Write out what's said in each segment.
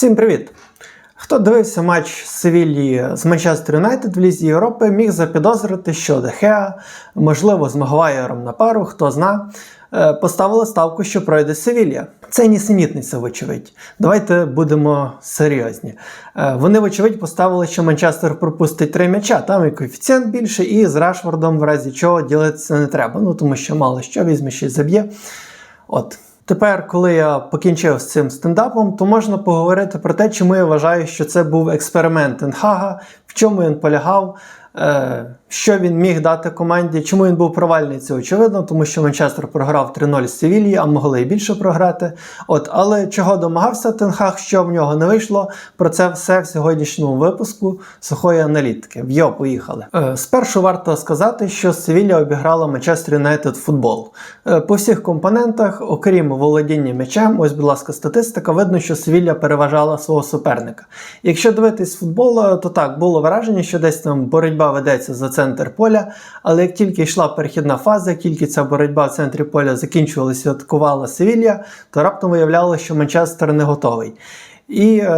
Всім привіт! Хто дивився матч Севілії з Манчестер Юнайтед в Лізі Європи, міг запідозрити, що Дехеа, можливо, з Магуайером на пару, хто зна, е, поставили ставку, що пройде Севілія. Це нісенітниця, вочевидь. Давайте будемо серйозні. Е, Вони, вочевидь, поставили, що Манчестер пропустить три м'яча, там і коефіцієнт більше, і з Рашфордом, в разі чого ділитися не треба. Ну тому що мало що візьме ще заб'є. От. Тепер, коли я покінчив з цим стендапом, то можна поговорити про те, чому я вважаю, що це був експеримент Енхага, в чому він полягав, що він міг дати команді, чому він був провальний, це очевидно, тому що Манчестер програв 3-0 з Севілії, а могли і більше програти. От, але чого домагався Тенхаг, що в нього не вийшло, про це все в сьогоднішньому випуску сухої аналітики. В його поїхали. Е, спершу варто сказати, що Севілля обіграла Манчестер Юнайтед футбол. Е, по всіх компонентах, окрім володіння м'ячем, ось, будь ласка, статистика, видно, що Севілля переважала свого суперника. Якщо дивитись футбол, е, то так, було враження, що десь там боротьба ведеться за центр поля, але як тільки йшла перехідна фаза, тільки ця боротьба в центрі поля закінчувалася і атакувала Севілля, то раптом виявлялося, що Манчестер не готовий. І е,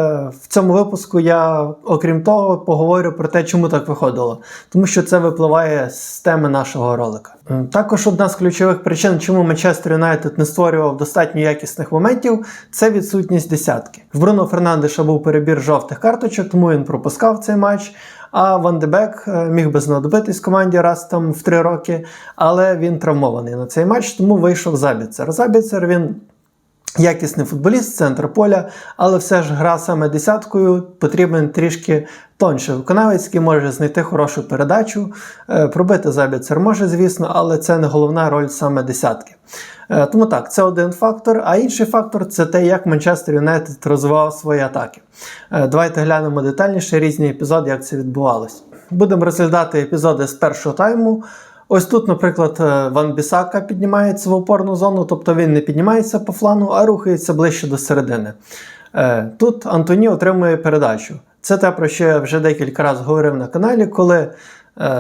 в цьому випуску я, окрім того, поговорю про те, чому так виходило, тому що це випливає з теми нашого ролика. Також одна з ключових причин, чому Манчестер Юнайтед не створював достатньо якісних моментів, це відсутність десятки. В Бруно Фернандеша був перебір жовтих карточок, тому він пропускав цей матч. А Ван Дебек е, міг би знадобитись команді раз там в три роки, але він травмований на цей матч, тому вийшов Забіцер. Забіцер він якісний футболіст, центр поля, але все ж гра саме десяткою потрібен трішки тонше виконавець, який може знайти хорошу передачу. Е, Пробити забіцер може, звісно, але це не головна роль саме десятки. Е, Тому так, це один фактор. А інший фактор це те, як Манчестер Юнайтед розвивав свої атаки. Е, Давайте глянемо детальніше різні епізоди, як це відбувалось. Будемо розглядати епізоди з першого тайму. Ось тут, наприклад, е, Ван Бісака піднімається в опорну зону, тобто він не піднімається по флану, а рухається ближче до середини. Е, Тут Антоні отримує передачу. Це те, про що я вже декілька разів говорив на каналі, коли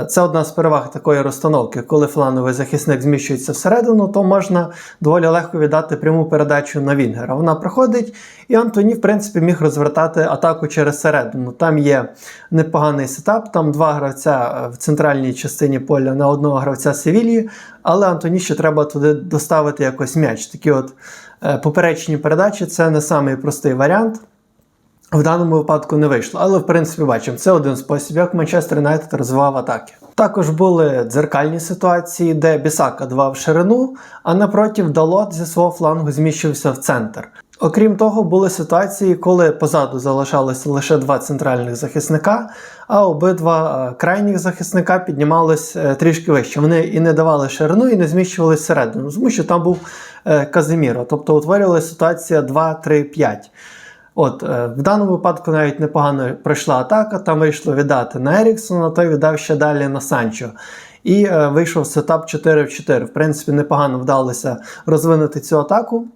це одна з переваг такої розстановки, коли флановий захисник зміщується всередину, то можна доволі легко віддати пряму передачу на Вінгера. Вона проходить, і Антоні, в принципі, міг розвертати атаку через середину. Там є непоганий сетап, там два гравця е, в центральній частині поля на одного гравця Севілії, але Антоні ще треба туди доставити якось м'яч. Такі от е, поперечні передачі це не самий простий варіант. В даному випадку не вийшло, але в принципі бачимо, це один спосіб, як Манчестер Юнайтед розвивав атаки. Також були дзеркальні ситуації, де Бісака давав ширину, а напротив Далот зі свого флангу зміщився в центр. Окрім того, були ситуації, коли позаду залишалося лише два центральних захисника, а обидва е, крайніх захисника піднімались е, трішки вище. Вони і не давали ширину, і не зміщувалися всередину, тому що там був е, Казиміро. Тобто утворювалася ситуація 2-3-5. От, е, в даному випадку навіть непогано пройшла атака, там вийшло віддати на Еріксона, той віддав ще далі на Санчо. І е, вийшов сетап 4 в 4. В принципі, непогано вдалося розвинути цю атаку.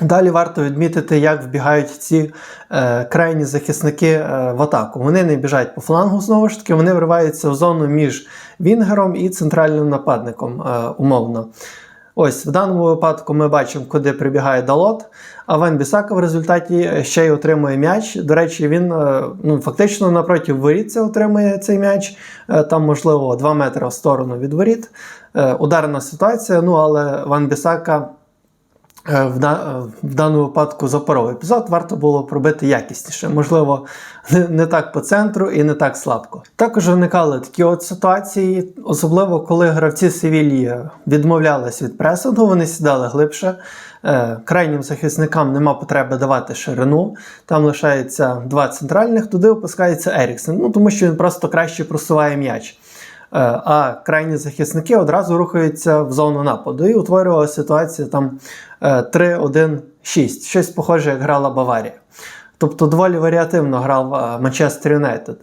Далі варто відмітити, як вбігають ці е, крайні захисники е, в атаку. Вони не біжать по флангу, знову ж таки, вони вриваються в зону між Вінгером і центральним нападником, е, умовно. Ось в даному випадку ми бачимо, куди прибігає Далот. А Ван Бісака в результаті ще й отримує м'яч. До речі, він е, ну, фактично напроти воріт отримує цей м'яч. Е, Там, можливо, 2 метри в сторону від воріт. Е, Ударна ситуація, ну але Ван Бісака. Е, В, да- в даному випадку запоров епізод варто було пробити якісніше, можливо, не, не так по центру і не так слабко. Також виникали такі от ситуації, особливо коли гравці Севілії відмовлялись від пресингу, вони сідали глибше. Е, Крайнім захисникам нема потреби давати ширину. Там лишається два центральних, туди опускається Еріксен. Ну тому що він просто краще просуває м'яч. Е, а крайні захисники одразу рухаються в зону нападу. І утворювалася ситуація там е, 3-1-6, щось похоже, як грала Баварія. Тобто доволі варіативно грав е, Манчестер Юнайтед.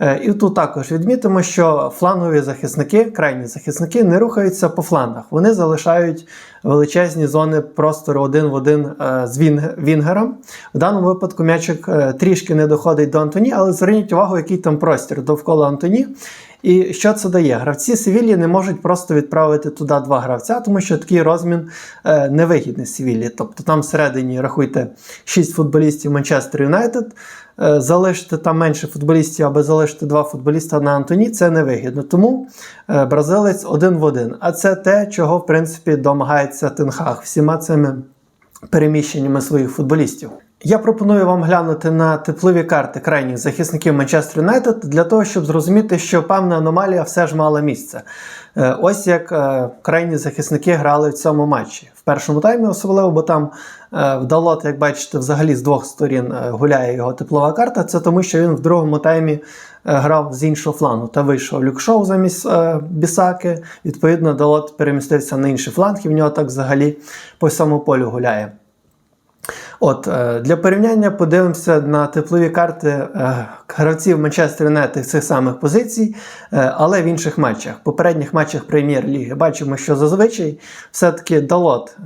Е, І тут також відмітимо, що флангові захисники, крайні захисники, не рухаються по флангах. Вони залишають величезні зони простору один в один е, з Він- Вінгером. В даному випадку м'ячик е, трішки не доходить до Антоні, але зверніть увагу, який там простір довкола Антоні. І що це дає? Гравці Севілії не можуть просто відправити туди два гравця, тому що такий розмін е, невигідний Севілії. Тобто там всередині рахуйте 6 футболістів Манчестер Юнайтед. Е, залишити там менше футболістів, аби залишити два футболіста на Антоні, це невигідно. Тому е, бразилець один в один. А це те, чого в принципі домагається Тенхаг всіма цими переміщеннями своїх футболістів. Я пропоную вам глянути на тепливі карти крайніх захисників Манчестер Юнайтед для того, щоб зрозуміти, що певна аномалія все ж мала місце. Е, Ось як е, крайні захисники грали в цьому матчі. В першому таймі особливо, бо там е, вдало, як бачите, взагалі з двох сторін гуляє його теплова карта. Це тому, що він в другому таймі грав з іншого флангу та вийшов люкшоу замість Бісаки. Відповідно, Далот перемістився на інший фланг, і в нього так взагалі по всьому полю гуляє. От е, для порівняння подивимося на теплові карти е, гравців Манчестер Юнайтед цих самих позицій, е, але в інших матчах. В попередніх матчах прем'єр-ліги бачимо, що зазвичай все-таки Далот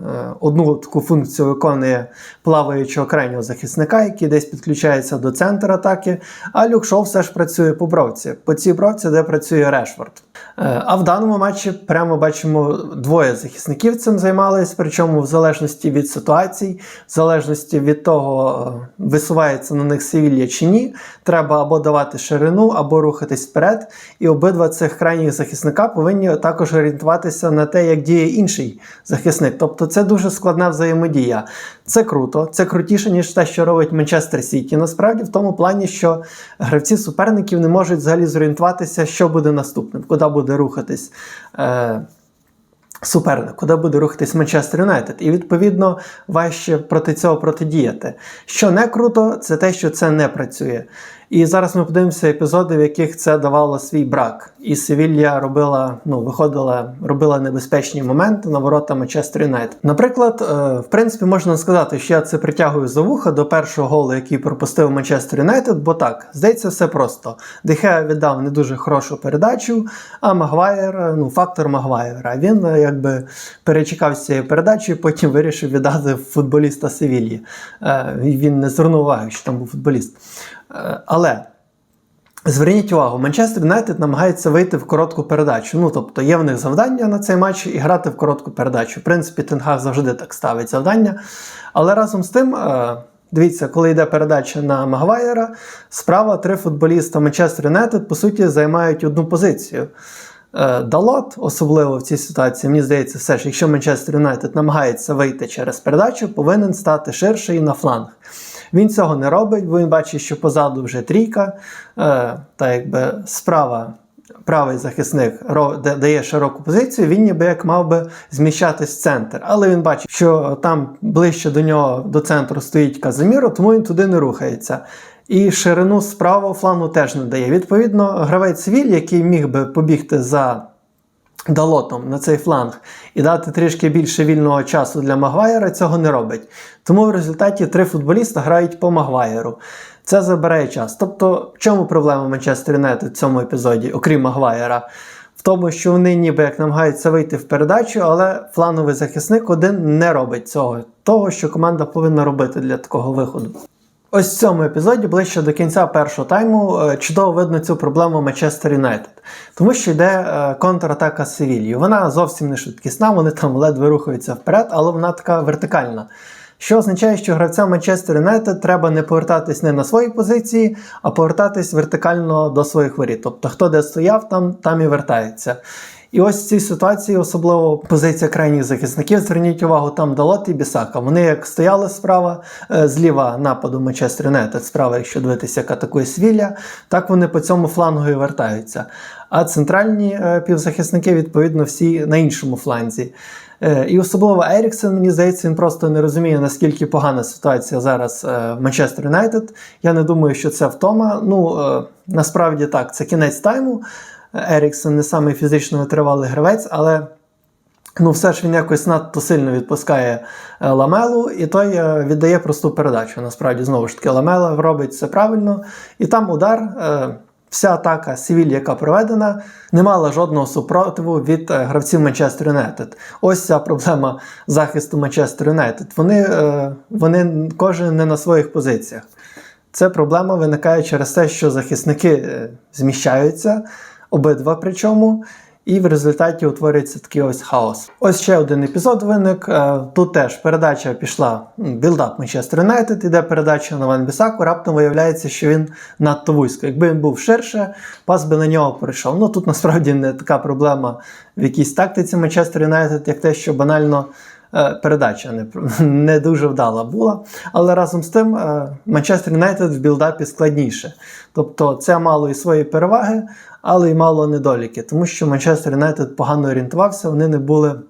одну таку функцію виконує плаваючого крайнього захисника, який десь підключається до центру атаки. А Люк Шоу все ж працює по бровці, по цій бровці, де працює Решфорд. Е, А в даному матчі прямо бачимо двоє захисників цим займалися, причому в залежності від ситуацій, в залежності від того, е, висувається на них Севілья чи ні, треба або давати ширину, або рухатись вперед. І обидва цих крайніх захисника повинні також орієнтуватися на те, як діє інший захисник. Тобто це дуже складна взаємодія. Це круто, це крутіше, ніж те, що робить Манчестер Сіті. Насправді, в тому плані, що гравці суперників не можуть взагалі зорієнтуватися, що буде наступним, куди буде рухатись. Е- суперник, куди буде рухатись Манчестер Юнайтед. І відповідно важче проти цього протидіяти. Що не круто, це те, що це не працює. І зараз ми подивимося епізоди, в яких це давало свій брак. І Севілья робила, ну, виходила, робила небезпечні моменти на ворота Манчестер Юнайтед. Наприклад, е, в принципі, можна сказати, що я це притягую за вуха до першого голу, який пропустив Манчестер Юнайтед, бо так, здається, все просто. Дехе віддав не дуже хорошу передачу, а Магуайр, е, ну, фактор Магуайра. Він е, якби перечекав з цією передачею, потім вирішив віддати футболіста Севільї. Він не звернув уваги, що там був футболіст. Але зверніть увагу, Манчестер Юнайтед намагається вийти в коротку передачу. Ну, тобто є в них завдання на цей матч і грати в коротку передачу. В принципі, Тенгаг завжди так ставить завдання. Але разом з тим. е, Дивіться, коли йде передача на Магвайера, справа три футболіста Манчестер Юнайтед, по суті, займають одну позицію. Е, Далот, особливо в цій ситуації, мені здається, все ж, якщо Манчестер Юнайтед намагається вийти через передачу, повинен стати ширше і на фланг. Він цього не робить, бо він бачить, що позаду вже трійка, е, та якби справа. Правий захисник дає широку позицію, він ніби як мав би зміщатись в центр. Але він бачить, що там ближче до нього до центру стоїть Казиміро, тому він туди не рухається. І ширину з правого флангу теж не дає. Відповідно, гравець Віль, який міг би побігти за Далотом на цей фланг і дати трішки більше вільного часу для Магуайра, цього не робить. Тому в результаті три футболіста грають по Магуайру. Це забирає час. Тобто, в чому проблема Манчестер Юнайтед в цьому епізоді, окрім Магуайра? В тому, що вони ніби як намагаються вийти в передачу, але флановий захисник один не робить цього, того, що команда повинна робити для такого виходу. Ось в цьому епізоді, ближче до кінця першого тайму, е, чудово видно цю проблему Манчестер Юнайтед. Тому що йде е, контратака Севільї. Вона зовсім не швидкісна, вони там ледве рухаються вперед, але вона така вертикальна. Що означає, що гравцям Манчестер Юнайтед треба не повертатись не на свої позиції, а повертатись вертикально до своїх воріт. Тобто, хто де стояв, там, там і вертається. І ось в цій ситуації, особливо позиція крайніх захисників, зверніть увагу, там Далот і Бісака. Вони як стояли справа, е, зліва нападу Манчестер Юнайтед, справа, якщо дивитися, як атакує Свіля, так вони по цьому флангу і вертаються. А центральні е, півзахисники, відповідно, всі на іншому фланзі. Е, І особливо Еріксен, мені здається, він просто не розуміє, наскільки погана ситуація зараз в Манчестер Юнайтед. Я не думаю, що це втома. Ну, насправді так, це кінець тайму. Еріксен не самий фізично витривалий гравець, але ну, все ж він якось надто сильно відпускає е, ламелу, і той е, віддає просту передачу. Насправді, знову ж таки, ламела робить все правильно. І там удар. е, вся атака Севіль, яка проведена, не мала жодного супротиву від гравців Манчестер Юнайтед. Ось ця проблема захисту Манчестер Юнайтед. Вони, вони кожен не на своїх позиціях. Це проблема виникає через те, що захисники зміщаються, обидва причому, і в результаті утворюється такий ось хаос. Ось ще один епізод виник. Е, Тут теж передача пішла білдап Манчестер Юнайтед, іде передача на Ван Бісаку. Раптом виявляється, що він надто вузько. Якби він був ширше, пас би на нього прийшов. Ну тут насправді не така проблема в якійсь тактиці Манчестер Юнайтед, як те, що банально. Е, Передача не, не дуже вдала була, але разом з тим Манчестер Юнайтед в білдапі складніше. Тобто це мало і свої переваги, але й мало недоліки, тому що Манчестер Юнайтед погано орієнтувався, вони не були.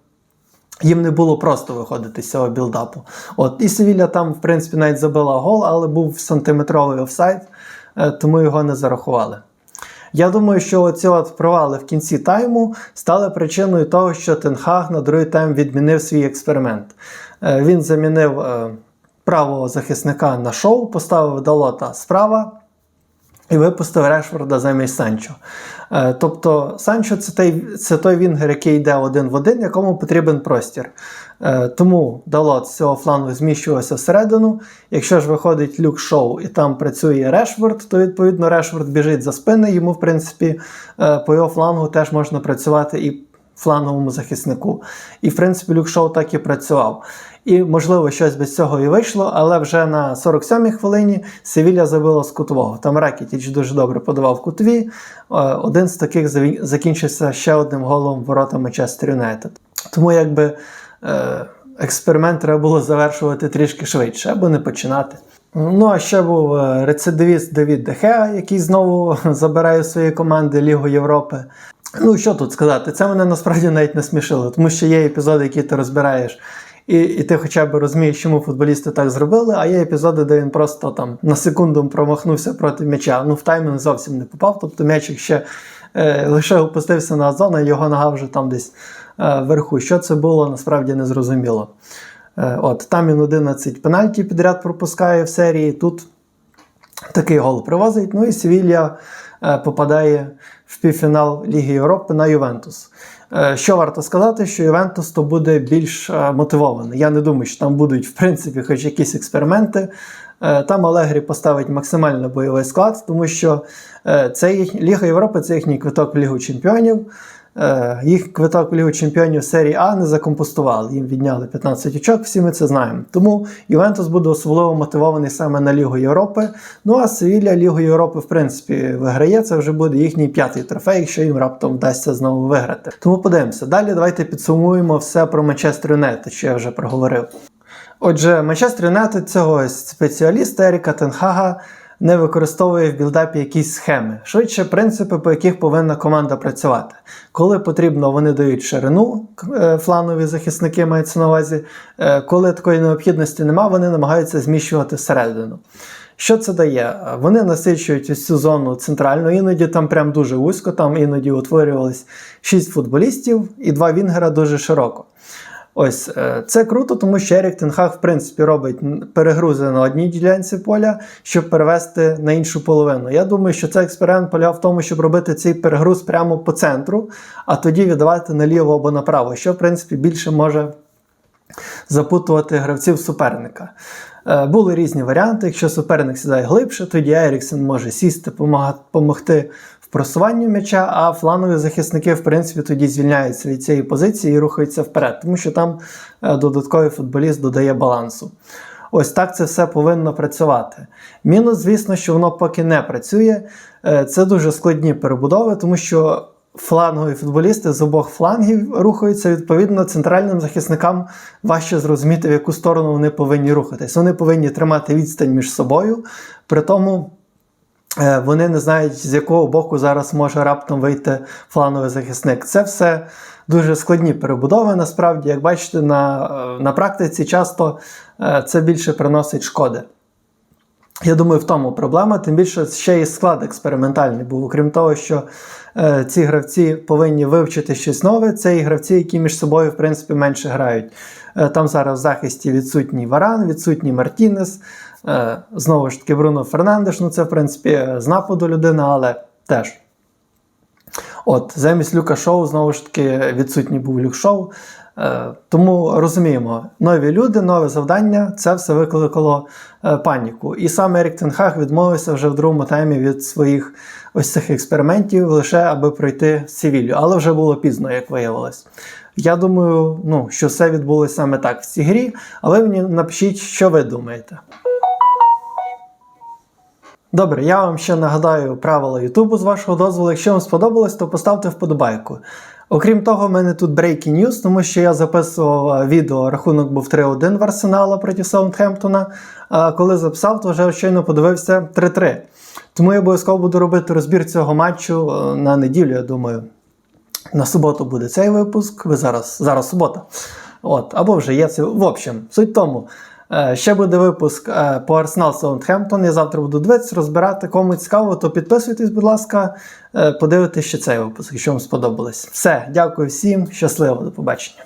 Їм не було просто виходити з цього білдапу. От і Севілля там, в принципі, навіть забила гол, але був сантиметровий офсайд, е, тому його не зарахували. Я думаю, що оці от провали в кінці тайму стали причиною того, що Тенхаг на другий тайм відмінив свій експеримент. Е, Він замінив е, правого захисника на шоу, поставив Далота справа і випустив Решфорда замість Санчо. Е, Тобто Санчо це той, це той вінгер, який йде один в один, якому потрібен простір. Е, Тому Далот з цього флангу зміщувався всередину. Якщо ж виходить люк шоу і там працює Решфорд, то відповідно Решфорд біжить за спини. Йому, в принципі, е, по його флангу теж можна працювати і фланговому захиснику. І, в принципі, Люк Шоу так і працював. І, можливо, щось без цього і вийшло, але вже на 47-й хвилині Севілля забила з кутового. Там Ракітіч дуже добре подавав кутові. Е, Один з таких закінчився ще одним голом ворота Манчестер Юнайтед. Тому якби е, експеримент треба було завершувати трішки швидше або не починати. Ну, а ще був е, рецидивіст Давід Дехеа, який знову забирає свої команди Лігу Європи. Ну, що тут сказати? Це мене насправді навіть не смішило, тому що є епізоди, які ти розбираєш, і, і ти хоча б розумієш, чому футболісти так зробили, а є епізоди, де він просто там на секунду промахнувся проти м'яча. Ну, в таймінг зовсім не попав, тобто м'ячик ще е, лише опустився на озон, а його нога вже там десь е, вверху. Що це було, насправді не зрозуміло. Е, от, там він 11 пенальті підряд пропускає в серії. Тут такий гол привозить. Ну і Севілья е, попадає в півфінал Ліги Європи на Ювентус. Е, Що варто сказати, що Ювентус то буде більш е, мотивований. Я не думаю, що там будуть, в принципі, хоч якісь експерименти. Е, Там Алегрі поставить максимально бойовий склад, тому що це їх, Ліга Європи це їхній квиток в Лігу Чемпіонів. Е, Їх квиток Лігу Чемпіонів серії А не закомпостували. Їм відняли 15 очок, всі ми це знаємо. Тому Ювентус буде особливо мотивований саме на Лігу Європи. Ну а Севілля Лігу Європи, в принципі, виграє. Це вже буде їхній п'ятий трофей, якщо їм раптом вдасться знову виграти. Тому подивимося. Далі давайте підсумуємо все про Манчестер Юнайтед, що я вже проговорив. Отже, Манчестер Юнайтед цього спеціаліста Еріка Тенхага не використовує в білдапі якісь схеми, швидше принципи, по яких повинна команда працювати. Коли потрібно, вони дають ширину, е, фланові захисники мається на увазі. Е, Коли такої необхідності немає, вони намагаються зміщувати всередину. Що це дає? Вони насичують ось цю зону центральну, іноді там прям дуже вузько, там іноді утворювались 6 футболістів і два вінгера дуже широко. Ось е, це круто, тому що Ерік Тенхаг, в принципі, робить перегрузи на одній ділянці поля, щоб перевести на іншу половину. Я думаю, що цей експеримент полягав в тому, щоб робити цей перегруз прямо по центру, а тоді віддавати наліво або направо, що в принципі більше може запутувати гравців суперника. Е, Були різні варіанти. Якщо суперник сідає глибше, тоді Еріксен може сісти, допомогти в просуванні м'яча, а флангові захисники, в принципі, тоді звільняються від цієї позиції і рухаються вперед, тому що там е, додатковий футболіст додає балансу. Ось так це все повинно працювати. Мінус, звісно, що воно поки не працює. Е, Це дуже складні перебудови, тому що флангові футболісти з обох флангів рухаються. Відповідно, центральним захисникам важче зрозуміти, в яку сторону вони повинні рухатись. Вони повинні тримати відстань між собою, при тому. Е, Вони не знають, з якого боку зараз може раптом вийти флановий захисник. Це все дуже складні перебудови. Насправді, як бачите, на, е, на практиці часто е, це більше приносить шкоди. Я думаю, в тому проблема, тим більше ще і склад експериментальний був. Окрім того, що е, ці гравці повинні вивчити щось нове, це і гравці, які між собою, в принципі, менше грають. Е, там зараз в захисті відсутній Варан, відсутній Мартінес, знову ж таки, Бруно Фернандеш. Ну, це, в принципі, з нападу людина, але теж. От, замість Люка Шоу, знову ж таки, відсутній був Люк Шоу. Е, тому розуміємо, нові люди, нове завдання це все викликало е, паніку. І саме Ерік Тенхаг відмовився вже в другому таймі від своїх ось цих експериментів, лише аби пройти Севілью. Але вже було пізно, як виявилось. Я думаю, ну, що все відбулося саме так в цій грі, а ви мені напишіть, що ви думаєте. Добре, я вам ще нагадаю правила Ютубу з вашого дозволу. Якщо вам сподобалось, то поставте вподобайку. Окрім того, в мене тут breaking news, тому що я записував е, відео, рахунок був 3-1 в Арсенала проти Саутгемптона. А коли записав, то вже щойно подивився 3-3. Тому я обов'язково буду робити розбір цього матчу е, на неділю, я думаю. На суботу буде цей випуск. Ви зараз, зараз субота. От, або вже є це. В общем, суть тому. Е, Ще буде випуск е, по Арсенал Саутгемптон. Я завтра буду дивитися, розбирати. Кому цікаво, то підписуйтесь, будь ласка, е, подивитесь ще цей випуск, якщо вам сподобалось. Все, дякую всім, щасливо, до побачення.